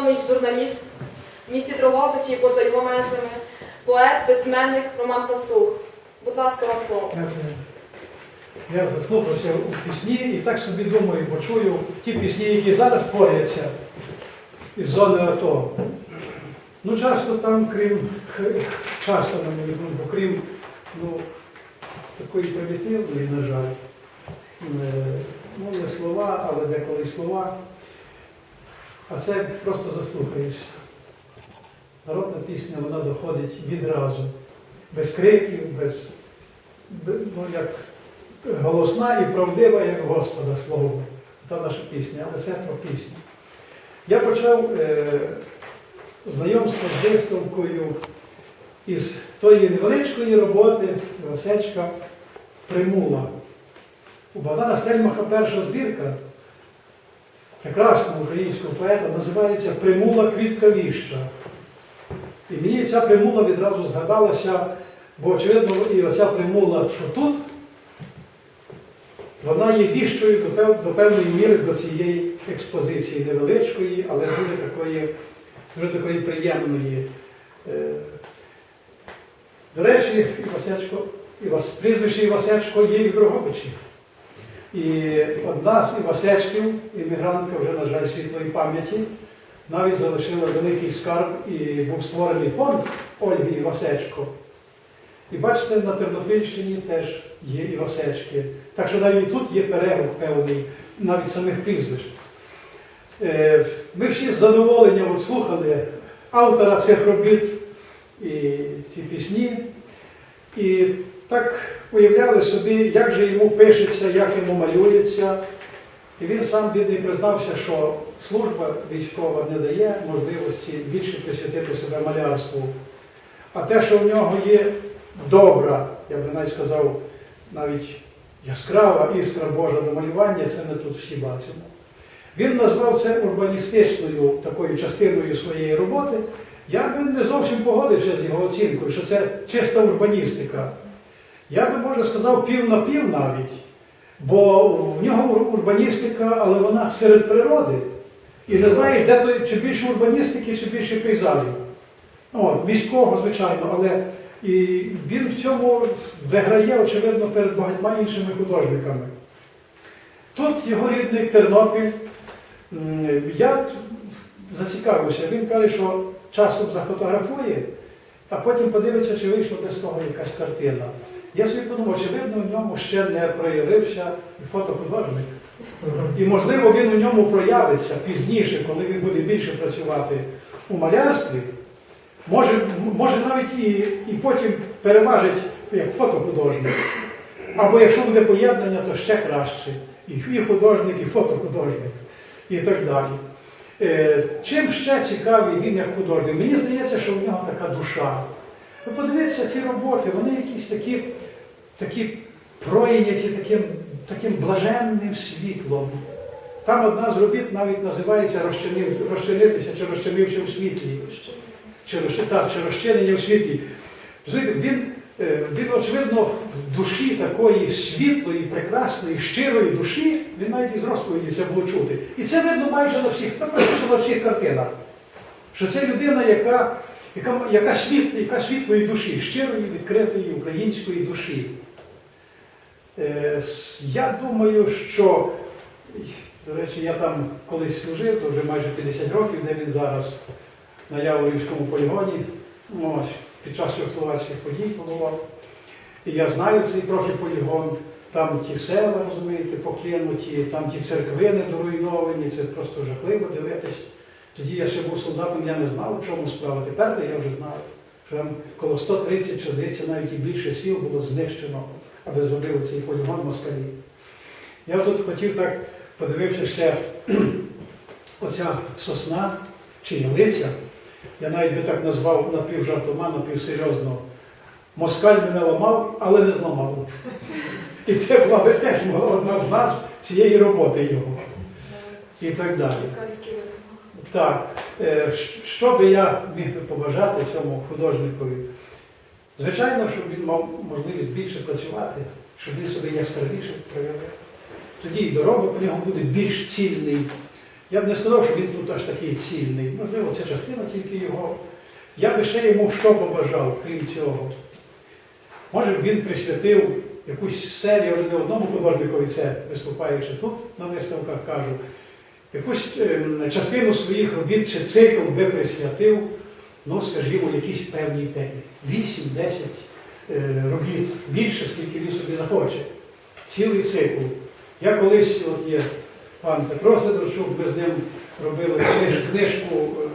Журналіст в місті Дрогобичі і поза його межами, поет, письменник Роман Пастух. Будь ласка, вам слово. Я заслухався у пісні і так собі думаю, бо чую ті пісні, які зараз творяться із зони АТО. Ну, часто там, крім часто, на мою думку, крім ну, такої примітивної, на жаль, е, ну не слова, але деколи слова. А це просто заслухаєшся. Народна пісня, вона доходить відразу, без криків, без, ну, як голосна і правдива, як Господа Слово. Та наша пісня, але це про пісню. Я почав е, знайомство з виставкою із тої невеличкої роботи Васечка Примула. У Богдана Стельмаха перша збірка прекрасного українського поета називається Примула квітка віща. І мені ця примула відразу згадалася, бо очевидно, і оця примула, що тут, вона є віщою до, пев- до певної міри до цієї експозиції невеличкої, але дуже такої, дуже такої приємної. Е, До речі, Івасечко, Івас, прізвище Івасечко є і в Дрогобичі. І одна з Івасечків, іммігрантка вже, на жаль, світлої пам'яті, навіть залишила великий скарб і був створений фонд Ольги Івасечко. І бачите, на Тернопільщині теж є Івасечки. Так що навіть тут є перегук певний, навіть самих прізвищ. Е, Ми всі з задоволенням слухали автора цих робіт і ці пісні. І так уявляли собі, як же йому пишеться, як йому малюється. І він сам бідний признався, що служба військова не дає можливості більше присвятити себе малярству. А те, що в нього є добра, я би навіть сказав, навіть яскрава іскра Божа до малювання, це ми тут всі бачимо. Він назвав це урбаністичною такою частиною своєї роботи. Я би не зовсім погодився з його оцінкою, що це чиста урбаністика. Я би, може, сказав, пів на пів навіть. Бо в нього урбаністика, але вона серед природи. І не знаєш, де то, чи більше урбаністики, чи більше пейзажів. Ну, міського, звичайно, але і він в цьому виграє, очевидно, перед багатьма іншими художниками. Тут його рідний Тернопіль. Я зацікавився, він каже, що часом зафотографує, а потім подивиться, чи вийшла без того якась картина. Я собі подумав, очевидно, в ньому ще не проявився фотохудожник. І, можливо, він у ньому проявиться пізніше, коли він буде більше працювати у малярстві. Може, може навіть і, і потім переважить як фотохудожник. Або якщо буде поєднання, то ще краще. І, і художник, і фотохудожник, і так далі. Е, чим ще цікавий він як художник? Мені здається, що в нього така душа. Ви подивіться, ці роботи, вони якісь такі, такі пройняті таким, таким блаженним світлом. Там одна з робіт навіть називається «Розчинив- розчинитися чи розчинивши в світлі. Чи, так, чи розчинення в світлі. Він, е, він, очевидно, в душі такої світлої, прекрасної, щирої душі, він навіть із розповіді це було чути. І це видно майже на всіх, та практично на всіх картинах. Що це людина, яка, яка, яка, світ, яка світлої душі, щирої, відкритої української душі. Е, Я думаю, що, до речі, я там колись служив, то вже майже 50 років, де він зараз на Яворівському полігоні, ну, ось, під час чехословацьких подій побував. І я знаю цей трохи полігон, там ті села, розумієте, покинуті, там ті церкви недоруйновані, це просто жахливо дивитись. Тоді я ще був солдатом, я не знав, в чому справа. Тепер я вже знаю, що там коло 130 чи навіть і більше сіл було знищено, аби зробили цей полігон москалі. Я тут хотів так подивився ще оця сосна чи ялиця. Я навіть би так назвав напівжартома, напівсерйозно. Москаль мене ламав, але не зламав. І це була би теж одна з назв цієї роботи його. І так далі. Так, е, що би я міг би побажати цьому художникові? Звичайно, щоб він мав можливість більше працювати, щоб він себе яскравіше проявив. Тоді і доробок у нього буде більш цільний, Я б не сказав, що він тут аж такий цільний. Можливо, це частина тільки його. Я би ще йому що побажав, крім цього. Може б він присвятив якусь серію, вже не одному художникові це виступаючи тут на виставках кажу, якусь ем, частину своїх робіт чи цикл би присвятив, ну, скажімо, якійсь певній темі. 8-10 е, робіт, більше, скільки він собі захоче. Цілий цикл. Я колись, от є пан Петро Сидорчук, ми з ним робили книжку, е,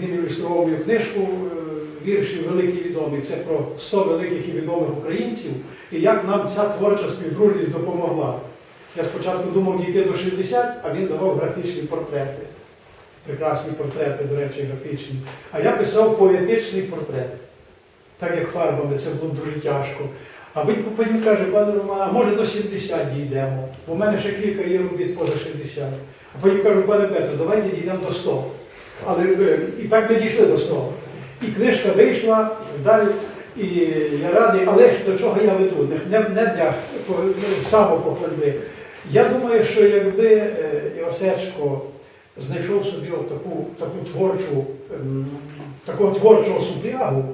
він ілюстрував мою книжку е, віршів великий відомий. Це про 100 великих і відомих українців, і як нам ця творча співдружність допомогла. Я спочатку думав дійти до 60, а він давав графічні портрети. Прекрасні портрети, до речі, графічні. А я писав поетичний портрет. Так як фарбами, це було дуже тяжко. А він потім каже, пане Роман, а може до 70 дійдемо. Бо в мене ще кілька є робіт поза 60. А потім кажу, пане Петро, давайте дійдемо до 100. Але е, і так ми дійшли до 100. І книжка вийшла далі. І я радий, але до чого я веду? Не, не, для по- самопохвальби. Я думаю, що якби е, Іосечко знайшов собі таку, таку творчу, ем, такого творчого супрягу,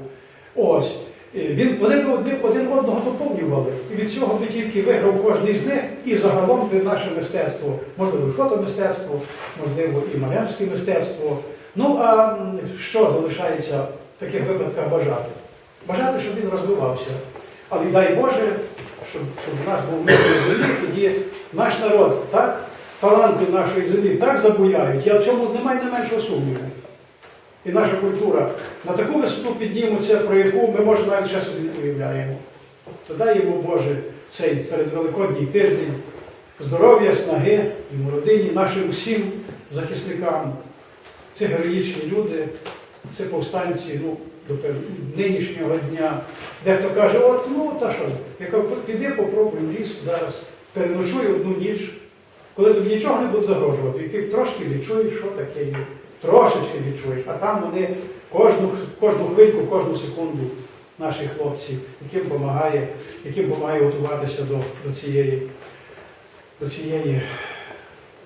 ось, е, він, вони б один, один одного доповнювали. І від цього би тільки виграв кожен з них, і загалом би наше мистецтво, можливо, і фотомистецтво, можливо, і малярське мистецтво. Ну а що залишається в таких випадках бажати? Бажати, щоб він розвивався. Але дай Боже, щоб, щоб у нас був землі, тоді наш народ, так, таланти нашої землі так забуяють, я в цьому немає не меншого сумніву. І наша культура на таку висоту підніметься, про яку ми, може, навіть собі не уявляємо. То дай йому Боже цей передвеликодній тиждень здоров'я, снаги, йому родині, нашим всім захисникам. Це героїчні люди, це повстанці ну, до нинішнього дня. Дехто каже, от ну та що, я кажу, піди попробуй ліс зараз, переночуй одну ніч, коли тобі нічого не буде загрожувати, і ти трошки відчуєш, що таке є. Трошечки відчуєш, а там вони кожну, кожну хвильку, кожну секунду наші хлопці, яким допомагає, яким допомагає готуватися до, до цієї, до цієї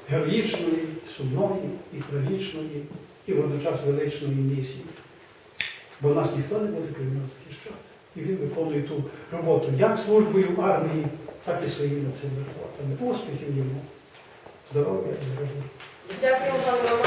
героїчної, сумної і трагічної, і водночас величної місії. Бо нас ніхто не буде крім нас захищати. І він виконує ту роботу як службою армії, так і своїми цими роботами. Успіхів йому, здоров'я і здоров'я. Дякую, пане Роман.